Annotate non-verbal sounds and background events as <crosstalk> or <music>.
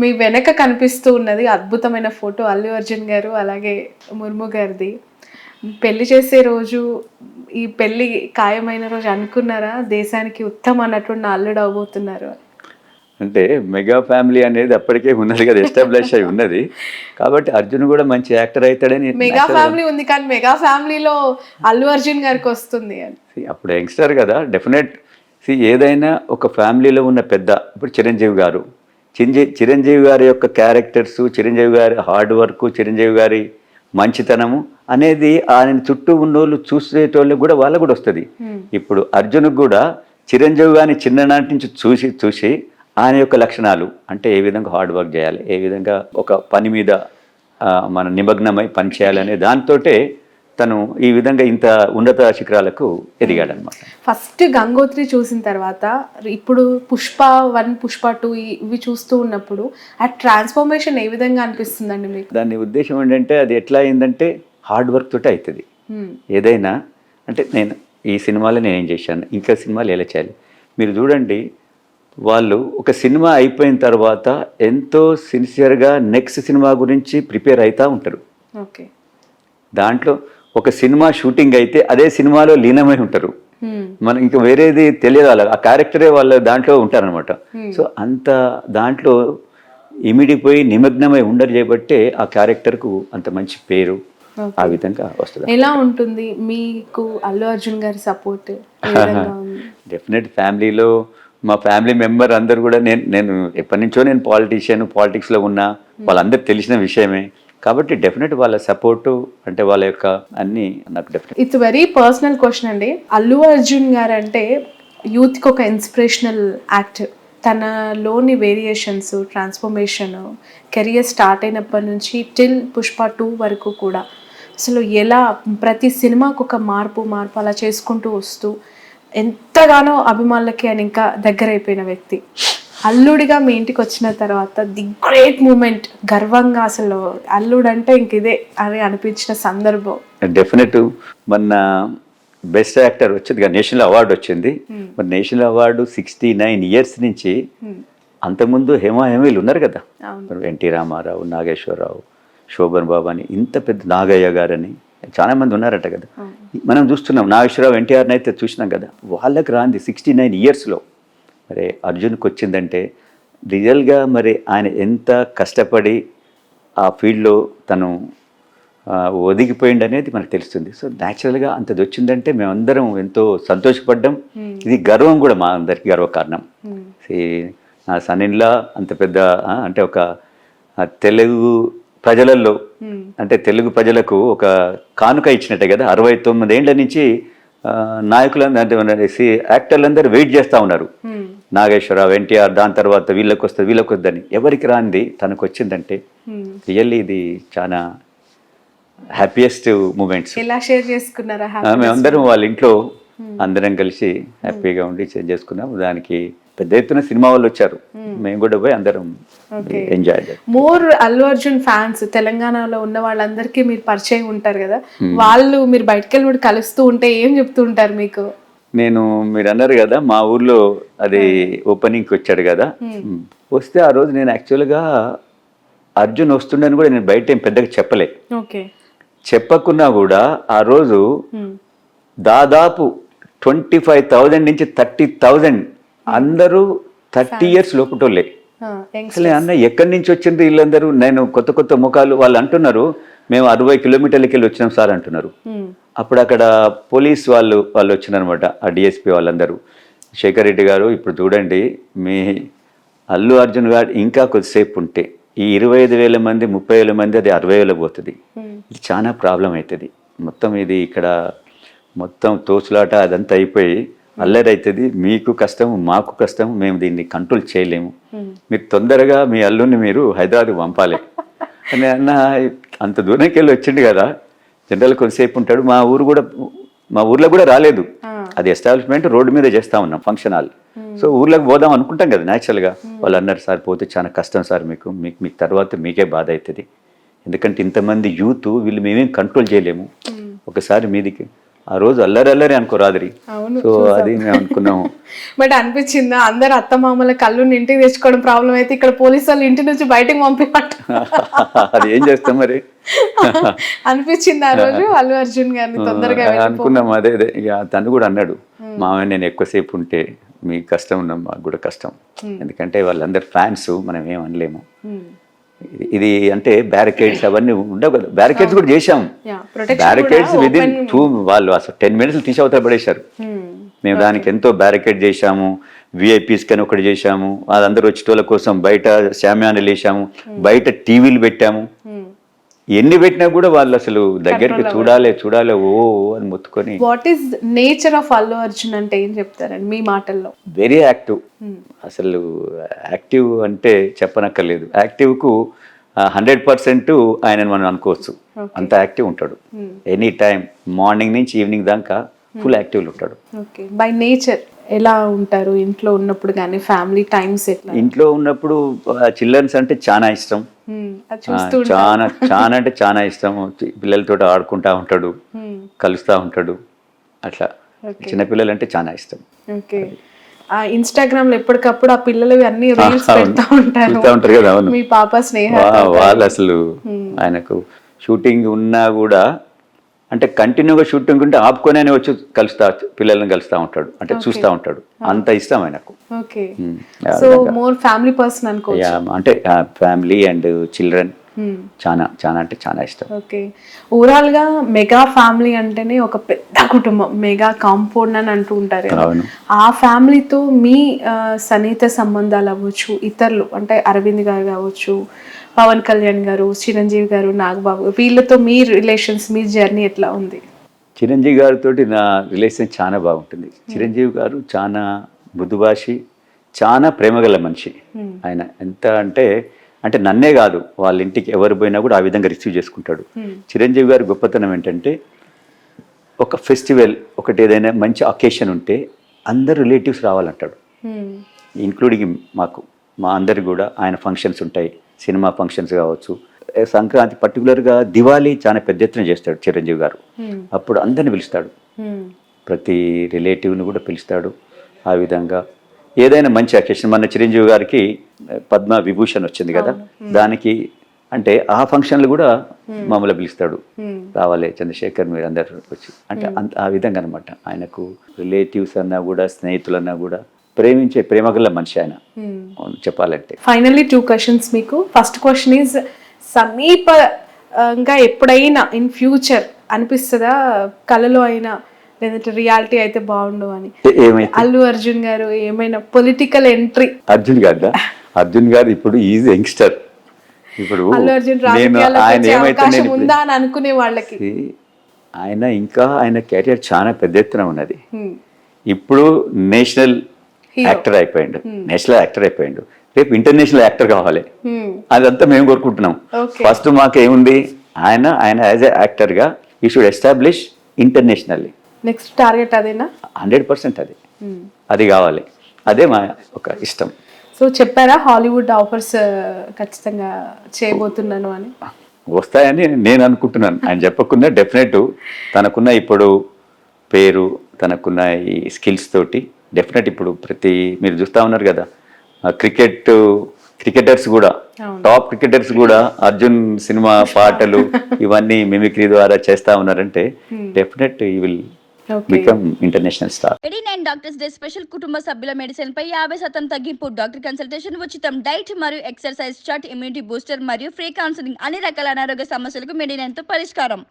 మీ వెనక కనిపిస్తూ ఉన్నది అద్భుతమైన ఫోటో అల్లు అర్జున్ గారు అలాగే ముర్ము గారిది. పెళ్ళి చేసే రోజు ఈ పెళ్ళి ఖాయమైన రోజు అనుకున్నారా? దేశానికి ఉత్తమ అన్నటువంటి అల్లుడు అవబోతున్నారు అంటే మెగా ఫ్యామిలీ అనేది అప్పటికే ఉన్నది కదా ఎస్టాబ్లిష్ అయి ఉన్నది. కాబట్టి అర్జున్ కూడా మంచి యాక్టర్ అవుతాడని మెగా ఫ్యామిలీ ఉంది కానీ మెగా ఫ్యామిలీలో అల్లు అర్జున్ గారికి వస్తుంది అని. అప్పుడు యంగ్స్టర్ కదా డెఫినెట్. సి ఏదైనా ఒక ఫ్యామిలీలో ఉన్న పెద్ద ఇప్పుడు చిరంజీవి గారు చిరంజీవి చిరంజీవి గారి యొక్క క్యారెక్టర్స్ చిరంజీవి గారి హార్డ్ వర్క్ చిరంజీవి గారి మంచితనము అనేది ఆయన చుట్టూ ఉన్నోళ్ళు చూసేటోళ్ళకి కూడా వాళ్ళకు కూడా వస్తుంది. ఇప్పుడు అర్జున్కి కూడా చిరంజీవి గారిని చిన్ననాటి నుంచి చూసి చూసి ఆయన యొక్క లక్షణాలు అంటే ఏ విధంగా హార్డ్ వర్క్ చేయాలి ఏ విధంగా ఒక పని మీద మన నిమగ్నమై పని చేయాలనే దాంతోటే తను ఈ విధంగా ఇంత ఉన్నత శిఖరాలకు ఎదిగాడనమాట ఫస్ట్ గంగోత్రి చూసిన తర్వాత ఇప్పుడు పుష్ప వన్ పుష్ప టూ ఇవి చూస్తూ ఉన్నప్పుడు ఆ ట్రాన్స్ఫర్మేషన్ ఏ విధంగా అనిపిస్తుందండి మీకు? దాని ఉద్దేశం ఏంటంటే అది ఎట్లా అయిందంటే హార్డ్ వర్క్ తోటే అవుతుంది. ఏదైనా అంటే నేను ఈ సినిమాలో నేను చేశాను ఇంకా సినిమాలు ఎలా చేయాలి మీరు చూడండి వాళ్ళు ఒక సినిమా అయిపోయిన తర్వాత ఎంతో సిన్సియర్గా నెక్స్ట్ సినిమా గురించి ప్రిపేర్ అవుతూ ఉంటారు. ఓకే. దాంట్లో ఒక సినిమా షూటింగ్ అయితే అదే సినిమాలో లీనమై ఉంటారు. మనం ఇంకా వేరేది తెలియదు వాళ్ళ ఆ క్యారెక్టరే వాళ్ళ దాంట్లో ఉంటారనమాట సో అంత దాంట్లో ఇమిడిపోయి నిమగ్నమై ఉండరు చేయబట్టే ఆ క్యారెక్టర్కు అంత మంచి పేరు ఆ విధంగా వస్తుంది. ఎలా ఉంటుంది? మీకు అల్లు అర్జున్ గారి సపోర్ట్ డెఫినెట్ <laughs> ఫ్యామిలీలో మా ఫ్యామిలీ మెంబర్ అందరు కూడా నేను నేను ఎప్పటి నుంచో నేను పాలిటీషియన్ పాలిటిక్స్లో ఉన్నా. వాళ్ళందరూ తెలిసిన విషయమే. కాబట్టి డెఫినెట్ వాళ్ళ సపోర్టు అంటే వాళ్ళ యొక్క అన్ని నాకు definite it's very personal question అండి. అల్లు అర్జున్ గారు అంటే యూత్కి ఒక ఇన్స్పిరేషనల్ యాక్ట్ తనలోని వేరియేషన్స్ ట్రాన్స్ఫర్మేషన్ కెరియర్ స్టార్ట్ అయినప్పటి నుంచి టిల్ పుష్ప టూ వరకు కూడా. అసలు ఎలా ప్రతి సినిమాకు ఒక మార్పు మార్పు అలా చేసుకుంటూ వస్తూ ఎంతగానో అభిమానులకి ఆయన ఇంకా దగ్గర అయిపోయిన వ్యక్తి. అల్లుడిగా మీ ఇంటికి వచ్చిన తర్వాత ది గ్రేట్ మూమెంట్ గర్వంగా అసలు అల్లుడు అంటే ఇంక ఇదే అని అనిపించిన సందర్భం. డెఫినెట్ మొన్న బెస్ట్ యాక్టర్ వచ్చింది నేషనల్ అవార్డు వచ్చింది. మరి national award sixty nine years నుంచి అంతకుముందు హేమా హేమీలు ఉన్నారు కదా. ఎన్టీ రామారావు నాగేశ్వరరావు శోభన్ బాబు అని ఇంత పెద్ద నాగయ్య గారని చాలా మంది ఉన్నారట కదా. మనం చూస్తున్నాం నాగేశ్వరరావు ఎన్టీఆర్ని అయితే చూసినాం కదా. వాళ్ళకి రాంది సిక్స్టీ నైన్ ఇయర్స్లో మరి అర్జున్కి వచ్చిందంటే రియల్గా మరి ఆయన ఎంత కష్టపడి ఆ ఫీల్డ్లో తను ఒదిగిపోయింది అనేది మనకు తెలుస్తుంది. సో న్యాచురల్గా అంతది వచ్చిందంటే మేమందరం ఎంతో సంతోషపడ్డాం. ఇది గర్వం కూడా మా అందరికి గర్వకారణం నా సన్నిన్లా అంత పెద్ద అంటే ఒక తెలుగు ప్రజలలో అంటే తెలుగు ప్రజలకు ఒక కానుక ఇచ్చినట్టే కదా. అరవై తొమ్మిదేండ్ల నుంచి ఆ, నాయకులందరూ యాక్టర్లందరూ వెయిట్ చేస్తూ ఉన్నారు. నాగేశ్వరరావు ఎన్టీఆర్ దాని తర్వాత వీళ్ళకి వస్తుంది వీళ్ళకి వద్దని ఎవరికి రాంది? తనకు వచ్చిందంటే రియల్లీ ఇది చాలా హ్యాపీయెస్ట్ మూమెంట్స్ ఎలా షేర్ చేసుకున్నారా మేమందరం వాళ్ళ ఇంట్లో అందరం కలిసి హ్యాపీగా ఉండి చేంజ్ చేసుకున్నాం. దానికి పెద్ద ఎత్తున సినిమా వాళ్ళు వచ్చారు. మేము కూడా పోయి అందరం enjoy more Allu Arjun fans తెలంగాణలో ఉన్న వాళ్ళందరికీ మీరు పరిచయం ఉంటారు కదా? వాళ్ళు మీరు బయటకు వెళ్ళి కలుస్తూ ఉంటే ఏం చెప్తూ ఉంటారు మీకు? నేను మీరు అన్నారు కదా మా ఊర్లో అది ఓపెనింగ్కి వచ్చాడు కదా. వస్తే ఆ రోజు నేను యాక్చువల్గా అర్జున్ వస్తుండని కూడా నేను బయట ఏం పెద్దగా చెప్పలే. చెప్పకున్నా కూడా ఆ రోజు దాదాపు ట్వంటీ ఫైవ్ థౌజండ్ నుంచి థర్టీ థౌజండ్ అందరూ థర్టీ ఇయర్స్ లోపటోళ్ళే. అసలు అన్న ఎక్కడి నుంచి వచ్చింది వీళ్ళందరూ? నేను కొత్త కొత్త ముఖాలు వాళ్ళు అంటున్నారు. మేము అరవై కిలోమీటర్లకి వెళ్ళి వచ్చినాం సార్ అంటున్నారు. అప్పుడు అక్కడ పోలీస్ వాళ్ళు వాళ్ళు వచ్చినారనమాట ఆ డిఎస్పీ వాళ్ళందరూ. శేఖర్ రెడ్డి గారు ఇప్పుడు చూడండి మీ అల్లు అర్జున్ గారు ఇంకా కొద్దిసేపు ఉంటే ఈ ఇరవై ఐదు వేల మంది ముప్పై వేల మంది అది అరవై వేల పోతుంది. ఇది చాలా ప్రాబ్లం అవుతుంది మొత్తం ఇది ఇక్కడ మొత్తం తోచులాట అదంతా అయిపోయి అల్లరి అవుతుంది మీకు కష్టం మాకు కష్టం మేము దీన్ని కంట్రోల్ చేయలేము. మీరు తొందరగా మీ అల్లుని మీరు హైదరాబాద్ పంపాలి. <laughs> అని అన్న అంత దూరంకి వెళ్ళి వచ్చిండు కదా. జనరల్ కొంతసేపు ఉంటాడు. మా ఊరు కూడా మా ఊర్లో కూడా రాలేదు. అది ఎస్టాబ్లిష్మెంట్ రోడ్డు మీద చేస్తా ఉన్నాం ఫంక్షన్ హాల్. సో ఊర్లోకి పోదాం అనుకుంటాం కదా న్యాచురల్గా వాళ్ళు అన్నారు సార్ పోతే చాలా కష్టం సార్ మీకు. మీకు మీకు తర్వాత మీకే బాధ అవుతుంది ఎందుకంటే ఇంతమంది యూత్ వీళ్ళు మేమేం కంట్రోల్ చేయలేము. ఒకసారి మీదికి ఆ రోజు అల్లరి అల్లరి అనుకో రాత్రి. అవును, సో అది మేము అనుకున్నాము. <laughs> బట్ అనిపించిందా? అందరు అత్తమామల కళ్ళు ఇంటికి తెచ్చుకోవడం ప్రాబ్లం అయితే ఇక్కడ పోలీసు వాళ్ళు ఇంటి నుంచి బయటకు పంపినట్టు <laughs> అది ఏం చేస్తాం మరి? <laughs> అనిపించింది ఆ రోజు అల్లు అర్జున్ గారిని తొందరగా అనుకున్నాం అదే అదే. ఇక తను కూడా అన్నాడు మామయ్య నేను ఎక్కువసేపు ఉంటే మీకు కష్టం ఉన్నాం మాకు కూడా కష్టం. ఎందుకంటే వాళ్ళందరు ఫ్యాన్స్ మనం ఏం అనలేము. ఇది- అంటే బ్యారికేడ్స్ అవన్నీ ఉండవు కదా. బ్యారికేడ్స్ కూడా చేశాం. బ్యారికేడ్స్ కూడా విదిన్ టూ వాళ్ళు అసలు టెన్ మినిట్స్ తీసి అవతల పడేశారు. Hmm. మేము దానికి ఎంతో బ్యారికేడ్ చేశాము. విఐపీస్ కని ఒకటి చేశాము. అదందరూ వచ్చేటోళ్ళ కోసం బయట శామ్యాన్ని వేసాము బయట టీవీలు పెట్టాము. Hmm. ఎన్ని పెట్టినా కూడా వాళ్ళు అసలు దగ్గరికి చూడాలి చూడాలి ఓ అని మొత్తుకొని. What is nature of Allu Arjun అంటే ఏం చెప్తారండి మీ మాటల్లో? వెరీ యాక్టివ్ అసలు యాక్టివ్ అంటే చెప్పనక్కర్లేదు. యాక్టివ్కు హండ్రెడ్ పర్సెంట్ ఆయనను మనం అనుకోవచ్చు. అంత యాక్టివ్ ఉంటాడు. ఎనీ టైం మార్నింగ్ నుంచి ఈవినింగ్ దాకా ఫుల్ యాక్టివ్లో ఉంటాడు. ఓకే బై నేచర్ ఎలా ఉంటారు ఇంట్లో ఉన్నప్పుడు కానీ ఫ్యామిలీ టైమ్స్ ఎట్లా ఇంట్లో ఉన్నప్పుడు చిల్డ్రన్స్ అంటే చాలా ఇష్టం. చాలా చాలా <laughs> అంటే చాలా ఇష్టం. పిల్లలతో ఆడుకుంటా ఉంటాడు. కలుస్తూ ఉంటాడు అట్లా. చిన్నపిల్లలు అంటే చాలా ఇష్టం. ఓకే. ఆ ఇన్స్టాగ్రామ్లో ఎప్పటికప్పుడు ఆ పిల్లలు అన్ని రీల్స్. <laughs> పెడతా ఉంటారు. కదా మీ పాప స్నేహ వాళ్ళు అసలు ఆయనకు షూటింగ్ ఉన్నా కూడా అంటే కంటిన్యూగా షూటింగ్ ఉంటే ఆపుకొనే వచ్చి కలుస్తా పిల్లల్ని కలుస్తా ఉంటాడు. అంటే చూస్తూ ఉంటాడు. అంత ఇష్టం ఆయనకు. Okay um. So more family person అనుకో యా, అంటే ఫ్యామిలీ అండ్ చిల్డ్రన్ Hmm. చాలా చాలా అంటే చాలా ఇష్టం. ఓకే ఓవరాల్గా మెగా ఫ్యామిలీ అంటేనే ఒక పెద్ద కుటుంబం. మెగా కాంపౌండ్ అని అంటూ ఉంటారు ఆ ఫ్యామిలీతో మీ సన్నిహిత సంబంధాలు అవ్వచ్చు ఇతరులు అంటే అరవింద్ గారు కావచ్చు పవన్ కళ్యాణ్ గారు చిరంజీవి గారు నాగబాబు వీళ్ళతో మీ రిలేషన్స్ మీ జర్నీ ఎట్లా ఉంది? చిరంజీవి గారితో నా రిలేషన్ చాలా బాగుంటుంది. చిరంజీవి గారు చాలా మృదుభాషి చాలా ప్రేమగల మనిషి. ఆయన ఎంత అంటే అంటే నన్నే కాదు వాళ్ళ ఇంటికి ఎవరు పోయినా కూడా ఆ విధంగా రిసీవ్ చేసుకుంటాడు. చిరంజీవి గారి గొప్పతనం ఏంటంటే ఒక ఫెస్టివల్ ఒకటి ఏదైనా మంచి అకేషన్ ఉంటే అందరు రిలేటివ్స్ రావాలంటాడు. Hmm. ఇంక్లూడింగ్ మాకు మా అందరికి కూడా ఆయన ఫంక్షన్స్ ఉంటాయి. సినిమా ఫంక్షన్స్ కావచ్చు. సంక్రాంతి పర్టికులర్గా దివాళీ చాలా పెద్ద ఎత్తున చేస్తాడు చిరంజీవి గారు. అప్పుడు అందరిని పిలుస్తాడు. ప్రతి రిలేటివ్ని కూడా పిలుస్తాడు. ఆ విధంగా ఏదైనా మంచి అకేషన్. మన చిరంజీవి గారికి పద్మ విభూషణ్ వచ్చింది కదా? దానికి అంటే ఆ ఫంక్షన్లు కూడా మమ్మల్ని పిలుస్తాడు. రావాలి చంద్రశేఖర్ మీరు అందరు వచ్చి. అంటే అంత ఆ విధంగా అనమాట ఆయనకు రిలేటివ్స్ అన్నా కూడా స్నేహితులన్నా కూడా ప్రేమించే ప్రేమగల మనిషి ఆయన. Hmm. చెప్పాలంటే. ఫైనల్లీ టూ క్వశ్చన్స్ మీకు. ఫస్ట్ క్వశ్చన్ ఈజ్ సమీపంగా ఎప్పుడైనా ఇన్ ఫ్యూచర్ అనిపిస్తుందా? కళలో అయినా లేదంటే రియాలిటీ అయితే బాగుండు అని. అల్లు అర్జున్ గారు ఏమైనా పొలిటికల్ ఎంట్రీ అర్జున్ గారు అర్జున్ గారు ఇప్పుడు ఈజ్ యంగ్స్టర్ ఇప్పుడు అల్లు అర్జున్ ఉందా అని అనుకునే వాళ్ళకి? ఆయన ఇంకా ఆయన కెరియర్ చాలా పెద్ద ఎత్తున ఉన్నది. Hmm. ఇప్పుడు నేషనల్ యాక్టర్ అయిపోయిండు. నేషనల్ యాక్టర్ అయిపోయిండు. రేపు ఇంటర్నేషనల్ యాక్టర్ కావాలి. అదంతా మేము కోరుకుంటున్నాం. ఫస్ట్ మాకు ఏముంది ఆయన ఆయన యాజ్ ఎ యాక్టర్గా he should establish internationally. Next target అదేనా? హండ్రెడ్ పర్సెంట్ అది. అది కావాలి. అదే మా ఒక ఇష్టం. సో చెప్పారా హాలీవుడ్ ఆఫర్స్ ఖచ్చితంగా చేయబోతున్నాను అని? వస్తాయని నేను అనుకుంటున్నాను. ఆయన చెప్పకుండా డెఫినెట్ తనకున్న ఇప్పుడు పేరు తనకున్న ఈ స్కిల్స్ తోటి డెఫినెట్ ఇప్పుడు ప్రతి మీరు చూస్తా ఉన్నారు కదా క్రికెట్ క్రికెటర్స్ కూడా. టాప్ క్రికెటర్స్ కూడా అర్జున్ సినిమా <laughs> పాటలు ఇవన్నీ మిమిక్రీ ద్వారా చేస్తా ఉన్నారంటే definite he will become international star nine doctors day special కుటుంబ సభ్యుల మెడిసిన్ పై యాభై శాతం తగ్గింపు డాక్టర్ కన్సల్టేషన్ ఉచితం డైట్ మరియు ఎక్సర్సైజ్ చార్ట్ ఇమ్యూనిటీ బూస్టర్ మరియు ఫ్రీ కౌన్సిలింగ్ అన్ని రకాల అనారోగ్య సమస్యలకు మెడినైన్తో పరిష్కారం.